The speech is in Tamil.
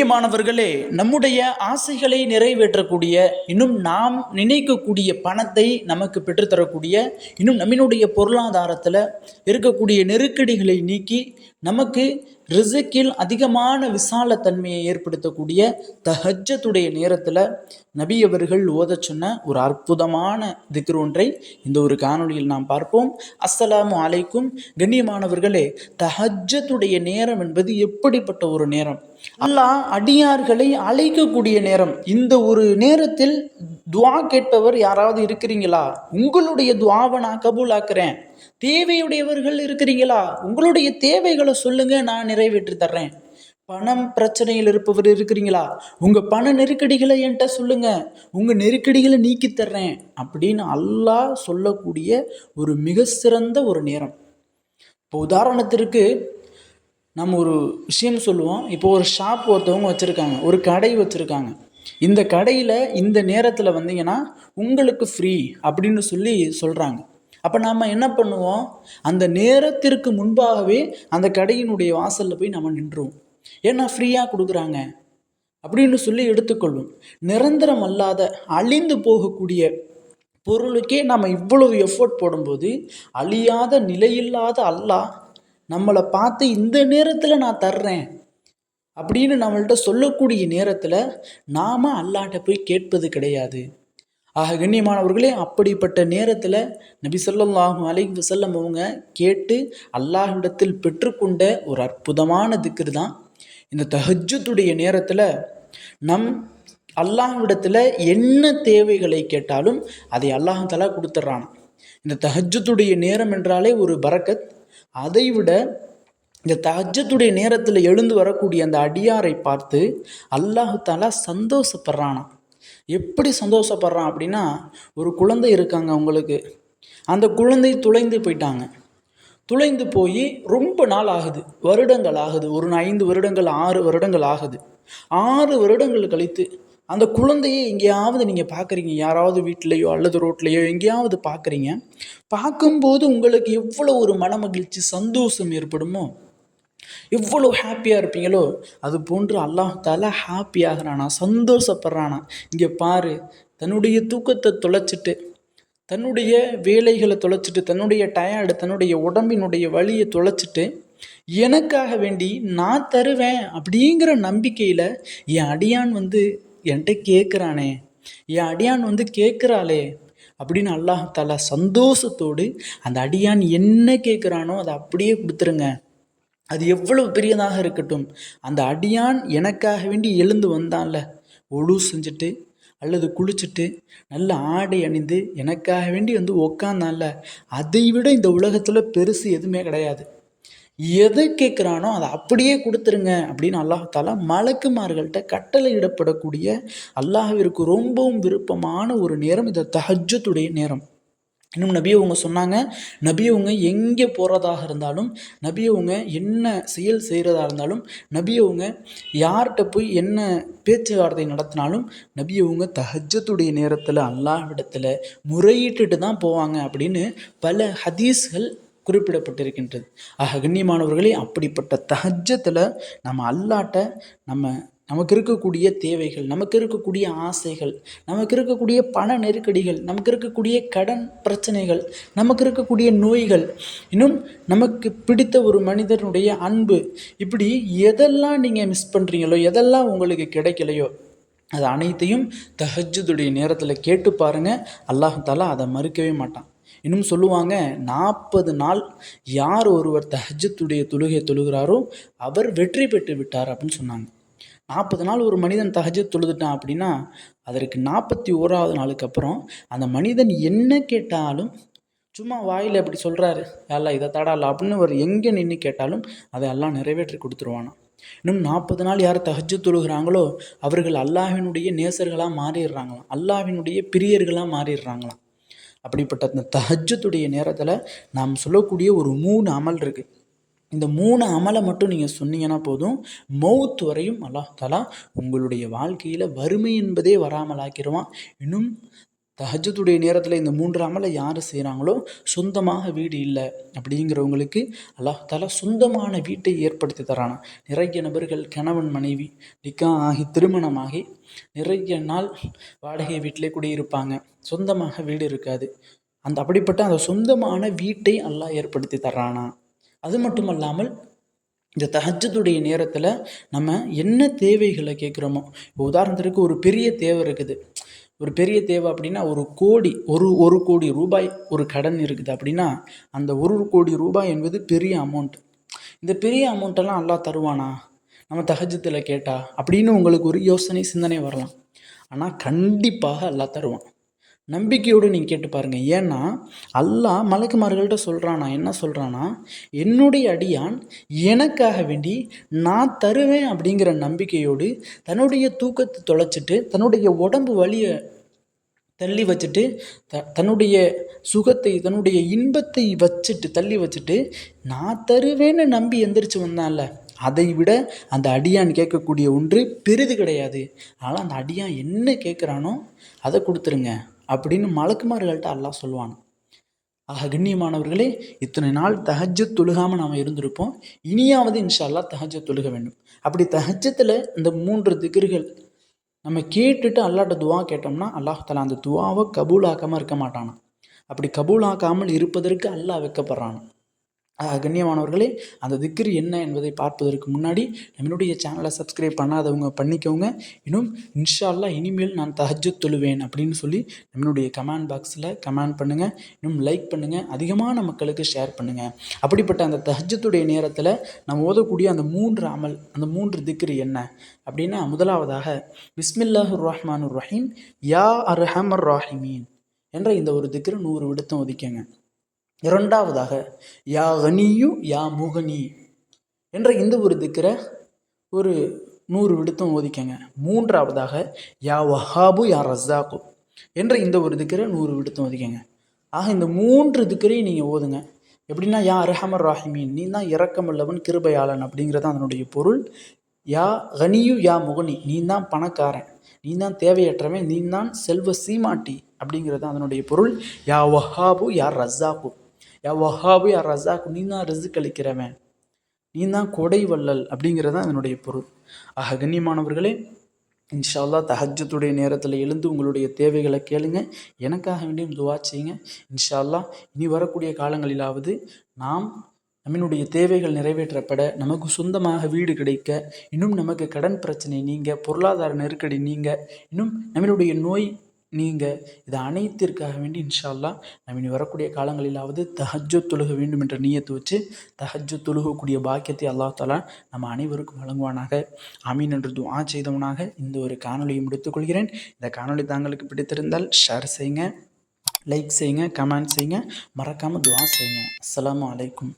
கண்ணியமானவர்களே நம்முடைய ஆசைகளை நிறைவேற்றக்கூடிய இன்னும் நாம் நினைக்கக்கூடிய பணத்தை நமக்கு பெற்றுத்தரக்கூடிய இன்னும் நம்மினுடைய பொருளாதாரத்தில் இருக்கக்கூடிய நெருக்கடிகளை நீக்கி நமக்கு ரிசக்கில் அதிகமான விசாலத்தன்மையை ஏற்படுத்தக்கூடிய தஹஜத்துடைய நேரத்தில் நபி அவர்கள் ஓதச் சொன்ன ஒரு அற்புதமான திக்ர் ஒன்றை இந்த ஒரு காணொளியில் நாம் பார்ப்போம். அஸ்ஸலாமு அலைக்கும். கண்ணியமானவர்களே தஹஜத்துடைய நேரம் என்பது எப்படிப்பட்ட ஒரு நேரம்? அல்லாஹ் அடியார்களை அழைக்கக்கூடிய நேரம். இந்த ஒரு நேரத்தில் துவா கேட்பவர் யாராவது இருக்கிறீங்களா? உங்களுடைய துவாவை நான் கபூலாக்குறேன். தேவையுடையவர்கள் இருக்கிறீங்களா? உங்களுடைய தேவைகளை சொல்லுங்க நான் நிறைவேற்றி தர்றேன். பணம் பிரச்சனையில் இருப்பவர் இருக்கிறீங்களா? உங்கள் பண நெருக்கடிகளை என்கிட்ட சொல்லுங்க. உங்கள் நெருக்கடிகளை நீக்கி தர்றேன். அப்படின்னு அல்லாஹ் சொல்லக்கூடிய ஒரு மிக சிறந்த ஒரு நேரம். இப்போ உதாரணத்திற்கு நம்ம ஒரு விஷயம் சொல்லுவோம். இப்போ ஒரு ஷாப் ஒருத்தவங்க வச்சுருக்காங்க. ஒரு கடை வச்சுருக்காங்க. இந்த கடையில் இந்த நேரத்தில் வந்தீங்கன்னா உங்களுக்கு ஃப்ரீ அப்படின்னு சொல்லி சொல்கிறாங்க அப்போ நாம் என்ன பண்ணுவோம்? அந்த நேரத்திற்கு முன்பாகவே அந்த கடையினுடைய வாசலில் போய் நம்ம நின்றுவோம். ஏன்னா ஃப்ரீயாக கொடுக்குறாங்க. அப்படின்னு சொல்லி எடுத்துக்கொள்வோம். நிரந்தரம் அல்லாத அழிந்து போகக்கூடிய பொருளுக்கே நம்ம இவ்வளவு எஃபோர்ட் போடும்போது அழியாத நிலையில்லாத அல்லாஹ் நம்மளை பார்த்து இந்த நேரத்தில் நான் தர்றேன். அப்படின்னு நம்மள்கிட்ட சொல்லக்கூடிய நேரத்தில் நாம் அல்லாட்ட போய் கேட்பது கிடையாது. ஆக கண்ணியமானவர்களே அப்படிப்பட்ட நேரத்தில் நபி சொல்லாஹும் அலைஹி வசல்லம் அவங்க கேட்டு அல்லாஹ்விடத்தில் பெற்றுக்கொண்ட ஒரு அற்புதமான திக்ர் தான் இந்த தஹஜத்துடைய நேரத்தில் நம் அல்லாஹ்விடத்தில் என்ன தேவைகளை கேட்டாலும் அதை அல்லாஹாலா கொடுத்துட்றான். இந்த தஹஜத்துடைய நேரம் என்றாலே ஒரு பரக்கத். அதை விட இந்த தஜத்துடைய நேரத்தில் எழுந்து வரக்கூடிய அந்த அடியாரை பார்த்து அல்லாஹு தாலா எப்படி சந்தோஷப்படுறான் அப்படின்னா ஒரு குழந்தை இருக்காங்க அவங்களுக்கு. அந்த குழந்தை துளைந்து போயிட்டாங்க. துளைந்து போய் ரொம்ப நாள் ஆகுது. வருடங்கள் ஆகுது. ஒரு ஐந்து வருடங்கள் ஆறு வருடங்கள் ஆகுது. ஆறு வருடங்கள் கழித்து அந்த குழந்தையை எங்கேயாவது நீங்கள் பார்க்குறீங்க. யாராவது வீட்லேயோ அல்லது ரோட்லேயோ எங்கேயாவது பார்க்குறீங்க. பார்க்கும்போது உங்களுக்கு எவ்வளோ ஒரு மனமகிழ்ச்சி சந்தோஷம் ஏற்படுமோ? எவ்வளோ ஹாப்பியாக இருப்பீங்களோ அது போன்று அல்லாஹ் ஹாப்பி ஹாப்பியாகிறானா சந்தோஷப்படுறானா. இங்கே பாரு தன்னுடைய தூக்கத்தை தொலைச்சிட்டு தன்னுடைய வேலைகளை தொலைச்சிட்டு தன்னுடைய டயர்டு தன்னுடைய உடம்பினுடைய வலியை தொலைச்சிட்டு எனக்காக வேண்டி நான் தருவேன் அப்படிங்கிற நம்பிக்கையில் என் அடியான் வந்து என்கிட்ட கேட்குறானே என் அடியான் வந்து கேட்குறாளே அப்படின்னு அல்லாஹ் தாலா சந்தோஷத்தோடு அந்த அடியான் என்ன கேட்குறானோ அதை அப்படியே கொடுத்துருங்க. அது எவ்வளவு பெரியதாக இருக்கட்டும் அந்த அடியான் எனக்காக வேண்டி எழுந்து வந்தான்ல. ஒழு செஞ்சுட்டு அல்லது குளிச்சுட்டு நல்ல ஆடை அணிந்து எனக்காக வேண்டி வந்து உக்காந்தான்ல. அதை விட இந்த உலகத்தில் பெருசு எதுவுமே கிடையாது. எதை கேட்குறானோ அதை அப்படியே கொடுத்துருங்க அப்படின்னு அல்லாஹாலா மலக்குமார்கள்ட்ட கட்டளையிடப்படக்கூடிய அல்லாஹிற்கு ரொம்பவும் விருப்பமான ஒரு நேரம் இந்த தஹஜத்துடைய நேரம். இன்னும் நபி அவங்க சொன்னாங்க நபி அவங்க எங்கே போகிறதாக இருந்தாலும் நபி அவங்க என்ன செயல் செய்கிறதா இருந்தாலும் நபி அவங்க யார்கிட்ட போய் என்ன பேச்சுவார்த்தை நடத்தினாலும் நபி அவங்க தஹஜத்துடைய நேரத்தில் அல்லாஹ்விடத்தில் முறையிட்டுட்டு தான் போவாங்க அப்படின்னு பல ஹதீஸ்கள் குறிப்பிடப்பட்டிருக்கின்றது. ஆக கண்ணியமானவர்களே அப்படிப்பட்ட தஹஜத்தில் நம்ம அல்லாட்ட நம்ம நமக்கு இருக்கக்கூடிய தேவைகள் நமக்கு இருக்கக்கூடிய ஆசைகள் நமக்கு இருக்கக்கூடிய பண நெருக்கடிகள் நமக்கு இருக்கக்கூடிய கடன் பிரச்சனைகள் நமக்கு இருக்கக்கூடிய நோய்கள் இன்னும் நமக்கு பிடித்த ஒரு மனிதனுடைய அன்பு இப்படி எதெல்லாம் நீங்கள் மிஸ் பண்ணுறீங்களோ எதெல்லாம் உங்களுக்கு கிடைக்கலையோ அது அனைத்தையும் தஹஜுடைய நேரத்தில் கேட்டு பாருங்கள் அல்லாஹாலா அதை மறுக்கவே மாட்டான். இன்னும் சொல்லுவாங்க நாற்பது நாள் யார் ஒருவர் தஹஜத்துடைய தொழுகை தொழுகிறாரோ அவர் வெற்றி பெற்று விட்டார் அப்படின்னு சொன்னாங்க. நாற்பது நாள் ஒரு மனிதன் தஹஜத் தொழுதுட்டான் அப்படின்னா அதற்கு நாற்பத்தி ஓராவது நாளுக்கு அப்புறம் அந்த மனிதன் என்ன கேட்டாலும் சும்மா வாயில் அப்படி சொல்கிறாரு அல்ல இதை தடால அப்படின்னு ஒரு எங்கே நின்று கேட்டாலும் அதை எல்லாம் நிறைவேற்றி கொடுத்துருவானா இன்னும் நாற்பது நாள் யார் தஹஜ் தொழுகிறாங்களோ அவர்கள் அல்லாஹினுடைய நேசர்களாக மாறிடுறாங்களாம். அல்லாஹினுடைய பிரியர்களாக மாறிடுறாங்களாம். அப்படிப்பட்ட அந்த தஹஜத்துடைய நேரத்தில் நாம் சொல்லக்கூடிய ஒரு மூணு அமல் இருக்குது இந்த மூணு அமலை மட்டும் நீங்கள் சொன்னீங்கன்னா போதும். மௌத் வரையும் அல்லாஹ் தாலா உங்களுடைய வாழ்க்கையில் வறுமை என்பதே வராமல் ஆக்கிடுவான் இன்னும் தஹஜத்துடைய நேரத்தில் இந்த மூன்று அமலை யார் செய்கிறாங்களோ சொந்தமாக வீடு இல்லை அப்படிங்கிறவங்களுக்கு அல்லாஹ் தாலா சொந்தமான வீட்டை ஏற்படுத்தி தரானா. நிறைய நபர்கள் கணவன் மனைவி நிக்கா ஆகி திருமணமாகி நிறைய நாள் வாடகை வீட்டிலே குடியிருப்பாங்க. சொந்தமாக வீடு இருக்காது. அந்த அப்படிப்பட்ட அந்த சொந்தமான வீட்டை அல்லாஹ் ஏற்படுத்தி தர்றானா அது மட்டும் அல்லாமல் இந்த தஹஜத்துடைய நேரத்தில் நம்ம என்ன தேவைகளை கேட்குறோமோ இப்போ உதாரணத்திற்கு ஒரு பெரிய தேவை இருக்குது. ஒரு பெரிய தேவை அப்படின்னா ஒரு கோடி ஒரு ஒரு கோடி ரூபாய் ஒரு கடன் இருக்குது அப்படின்னா அந்த ஒரு கோடி ரூபாய் என்பது பெரிய அமௌண்ட் இந்த பெரிய அமௌண்ட்டெல்லாம் நல்லா தருவானா? நம்ம தகஜத்தில் கேட்டா அப்படின்னு உங்களுக்கு ஒரு யோசனை சிந்தனை வரலாம். ஆனால் கண்டிப்பாக எல்லாம் தருவான். நம்பிக்கையோடு நீங்கள் கேட்டு பாருங்கள் ஏன்னா அல்லாஹ் மலக்குமார்கள்ட்ட சொல்கிறானா என்ன சொல்கிறானா என்னுடைய அடியான் எனக்காக வேண்டி நான் தருவேன் அப்படிங்கிற நம்பிக்கையோடு தன்னுடைய தூக்கத்தை தொலைச்சிட்டு தன்னுடைய உடம்பு வலியை தள்ளி வச்சுட்டு த தன்னுடைய சுகத்தை தன்னுடைய இன்பத்தை வச்சுட்டு தள்ளி வச்சுட்டு நான் தருவேன்னு நம்பி எந்திரிச்சு வந்தான்ல அதை விட அந்த அடியான் கேட்கக்கூடிய ஒன்று பெரிது கிடையாது. அதனால் அந்த அடியான் என்ன கேட்குறானோ அதை கொடுத்துருங்க. அப்படின்னு மலக்குமார்கள்ட்ட அல்லாஹ் சொல்லுவான். ஆக கண்ணியமானவர்களே இத்தனை நாள் தஹஜத் தொழுகாமல் நாம் இருந்திருப்போம். இனியாவது இன்ஷா அல்லாஹ் தஹஜத் தொழுக வேண்டும். அப்படி தஹஜத்தில் இந்த மூன்று திகர்கள் நம்ம கேட்டுட்டு அல்லாட்ட துவா கேட்டோம்னா அல்லாஹ் தலா அந்த துவாவை கபூலாக்காமல் இருக்க மாட்டானா அப்படி கபூலாக்காமல் இருப்பதற்கு அல்லாஹ் வைக்கப்படுறானா கண்ணியமானவர்களே அந்த திக்ரு என்ன என்பதை பார்ப்பதற்கு முன்னாடி நம்மளுடைய சேனலை சப்ஸ்கிரைப் பண்ணாதவங்க பண்ணிக்கோங்க. இன்னும் இன்ஷால்லா இனிமேல் நான் தஹஜத் தொழுவேன் அப்படின்னு சொல்லி நம்மளுடைய கமெண்ட் பாக்ஸில் கமெண்ட் பண்ணுங்கள் இன்னும் லைக் பண்ணுங்கள் அதிகமான மக்களுக்கு ஷேர் பண்ணுங்கள் அப்படிப்பட்ட அந்த தஹஜ்ஜத்துடைய நேரத்தில் நம்ம ஓதக்கூடிய அந்த மூன்று அமல் அந்த மூன்று திக்ரு என்ன? அப்படின்னா முதலாவதாக பிஸ்மில்லாஹுர் ரஹ்மானுர் ரஹீம் யா அர்ஹமர் ராஹிமீன் என்ற இந்த ஒரு திக்ரு நூறு விடுத்தம் ஒதுக்கங்க. இரண்டாவதாக யா கனியு யா முகனி என்ற இந்த ஒரு திக்கரை ஒரு நூறு விடுத்தம் ஓதிக்கங்க. மூன்றாவதாக யா வஹாபு யா ரஸாக்கு என்ற இந்த ஒரு திக்கிற நூறு விடுத்தம் ஓதிக்கங்க. ஆக இந்த மூன்று திக்கரையும் நீங்கள் ஓதுங்க. எப்படின்னா யா அரஹமர் ராஹிமீன் நீ தான் இறக்கமல்லவன் கிருபையாளன் அப்படிங்கிறது அதனுடைய பொருள். யா கனியு யா முகனி நீ தான் பணக்காரன் நீ தான் தேவையற்றவன் நீ தான் செல்வ சீமாட்டி அப்படிங்கிறது அதனுடைய பொருள். யா வஹாபு யா ரஸாக்கு யா வஹாபு யா ரஸாக்கு நீ தான் ரிசுக் அளிக்கிறவன். நீ தான் கொடை வள்ளல் அப்படிங்கிறது தான் அதனுடைய பொருள். ஆக கண்ணியமானவர்களே இன்ஷா அல்லாஹ் தஹஜத்துடைய நேரத்தில் எழுந்து உங்களுடைய தேவைகளை கேளுங்க. எனக்காக வேண்டியும் துவா செய்யுங்க. இன்ஷா அல்லாஹ் இனி வரக்கூடிய காலங்களிலாவது நாம் நம்மினுடைய தேவைகள் நிறைவேற்றப்பட நமக்கு சொந்தமாக வீடு கிடைக்க இன்னும் நமக்கு கடன் பிரச்சனை நீங்க பொருளாதார நெருக்கடி நீங்க இன்னும் நம்மளுடைய நோய் நீங்கள் இது அனைத்திற்காக வேண்டி இன்ஷால்லா நம்ம இனி வரக்கூடிய காலங்களிலாவது தஹஜ்ஜத் தொழுக வேண்டும் என்ற நீயத்தை வச்சு தஹஜ்ஜத் தொழுகக்கூடிய பாக்கியத்தை அல்லாஹ் தாலா நம்ம அனைவருக்கும் வழங்குவானாக. அமீன் என்று துவா செய்தவனாக இந்த ஒரு காணொலியை முடித்துக்கொள்கிறேன் இந்த காணொளி தாங்களுக்கு பிடித்திருந்தால் ஷேர் செய்யுங்க லைக் செய்யுங்க கமெண்ட் செய்யுங்க. மறக்காமல் துவா செய்யுங்க. அஸ்ஸலாமு அலைக்கும்.